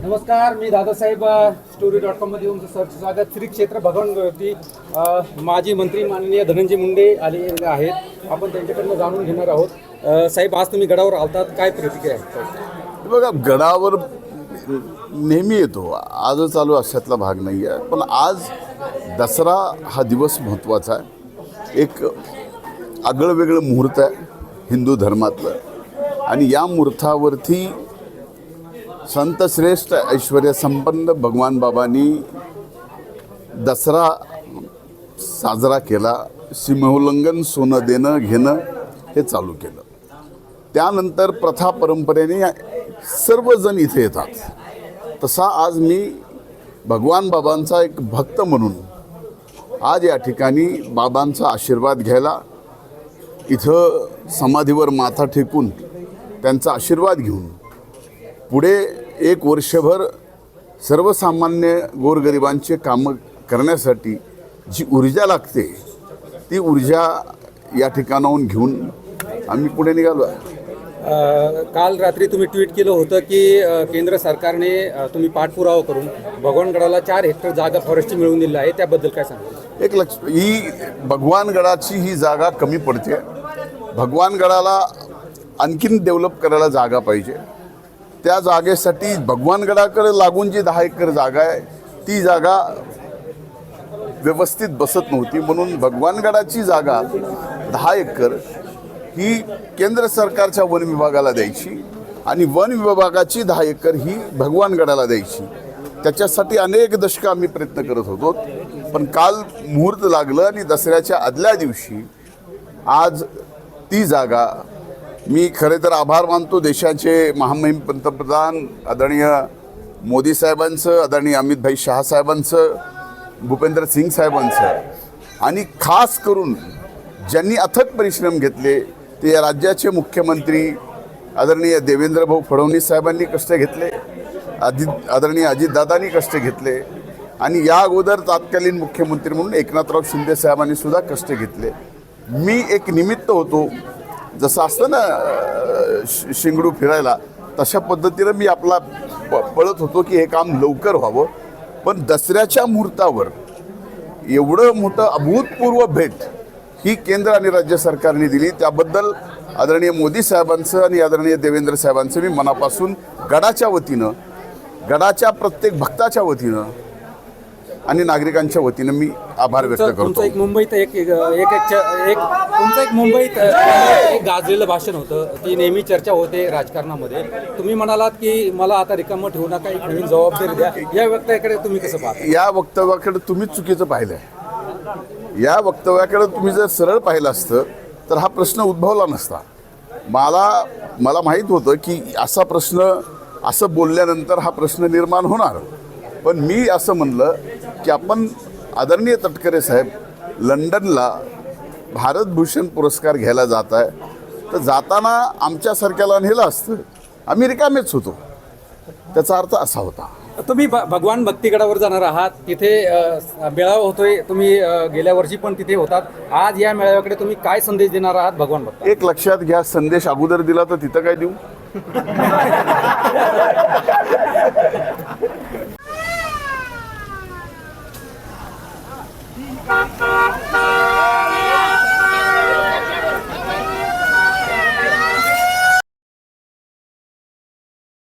नमस्कार मी Dadasaheb story dot कॉममध्ये तुमचं सरचं स्वागत. श्री क्षेत्र भगवानवरती माजी मंत्री माननीय धनंजय मुंडे आले आहेत. आपण त्यांच्याकडनं जाणून घेणार आहोत. साहेब आज तुम्ही गडावर आलतात. काय प्रतिक्रिया आहे? बघा गडावर नेहमी येतो. आजच चालू अशातला भाग नाही आहे. पण आज दसरा हा दिवस महत्त्वाचा आहे. एक आगळं वेगळं मुहूर्त आहे हिंदू धर्मातलं. आणि या मुहूर्तावरती संत श्रेष्ठ ऐश्वर्य संपन्न भगवान बाबांनी दसरा साजरा केला सीमोल्लंघन सोनं देणं घेणं हे चालू केलं. त्यानंतर प्रथा परंपरेने सर्वजण इथे येतात. तसा आज मी भगवान बाबांचा एक भक्त म्हणून आज या ठिकाणी बाबांचा आशीर्वाद घ्यायला इथं समाधीवर माथा टेकून त्यांचा आशीर्वाद घेऊन पुढे एक वर्षभर सर्वसामान्य गोरगरिबांचे कामं करण्यासाठी जी ऊर्जा लागते ती ऊर्जा या ठिकाणाहून घेऊन आम्ही पुढे निघालो आहे. काल रात्री तुम्ही ट्विट केलं होतं की केंद्र सरकारने तुम्ही पाठपुरावा करून भगवानगडाला चार हेक्टर जागा फॉरेस्टची मिळवून दिली आहे. त्याबद्दल काय सांगा एक लक्ष ही भगवानगडाची ही जागा कमी पडते. भगवानगडाला आणखीन डेव्हलप करायला जागा पाहिजे. त्या जागेसाठी भगवानगडाकडे लागून जी दहा एकर जागा आहे ती जागा व्यवस्थित बसत नव्हती. म्हणून भगवानगडाची जागा दहा एकर ही केंद्र सरकारच्या वन विभागाला द्यायची आणि वन विभागाची दहा एकर ही भगवानगडाला द्यायची. त्याच्यासाठी अनेक दशकं आम्ही प्रयत्न करत होतो. पण काल मुहूर्त लागलं आणि दसऱ्याच्या आदल्या दिवशी आज ती जागा मी खरे तर आभार मानतो देशाचे महामहिम पंतप्रधान आदरणीय मोदी साहेबांचं आदरणीय अमितभाई शहा साहेबांचं भूपेंद्र सिंग साहेबांचं. आणि खास करून ज्यांनी अथक परिश्रम घेतले ते या राज्याचे मुख्यमंत्री आदरणीय देवेंद्र भाऊ फडणवीस साहेबांनी कष्ट घेतले अजित आदरणीय अजितदादांनी कष्ट घेतले आणि या अगोदर तत्कालीन मुख्यमंत्री म्हणून एकनाथराव शिंदे साहेबांनी सुद्धा कष्ट घेतले. मी एक निमित्त होतो जसं असतं ना शि- शिंगडू फिरायला तशा पद्धतीनं मी आपला प पळत होतो की हे काम लवकर व्हावं. पण दसऱ्याच्या मुहूर्तावर एवढं मोठं अभूतपूर्व भेट ही केंद्र आणि राज्य सरकारने दिली. त्याबद्दल आदरणीय मोदी साहेबांचं आणि आदरणीय देवेंद्र साहेबांचं मी मनापासून गडाच्या वतीनं गडाच्या प्रत्येक भक्ताच्या वतीनं आणि नागरिकांच्या वतीनं मी आभार व्यक्त करतो. एक मुंबईत एक एक एक एक च- एक तुमचं एक मुंबईत एक गाजलेलं भाषण होतं. ती नेहमी चर्चा होते राजकारणामध्ये. तुम्ही म्हणालात की मला आता रिकामं ठेवू नका एक नवीन जबाबदारी द्या. या व्यक्तीकडे तुम्ही कसं पाहता? या वक्तव्याकडे तुम्हीच चुकीचं पाहिलंय. या वक्तव्याकडे तुम्ही जर सरळ पाहिलं असतं तर हा प्रश्न उद्भवला नसता. मला मला माहीत होतं की असा प्रश्न असं बोलल्यानंतर हा प्रश्न निर्माण होणार. पण मी असं म्हणलं की आपण आदरणीय तटकरे साहेब लंडनला भारतभूषण पुरस्कार घ्यायला जात आहे. तर जाताना आमच्यासारख्याला नेलं असतं आम्ही रिकामेच होतो. त्याचा अर्थ असा होता. तुम्ही भगवान भक्तिगडावर जाणार आहात. तिथे मेळावा होतोय. तुम्ही गेल्या वर्षी पण तिथे होतात. आज या मेळाव्याकडे तुम्ही काय संदेश देणार आहात भगवान भक्त? एक लक्षात घ्या संदेश अगोदर दिला तर तिथं काय देऊ?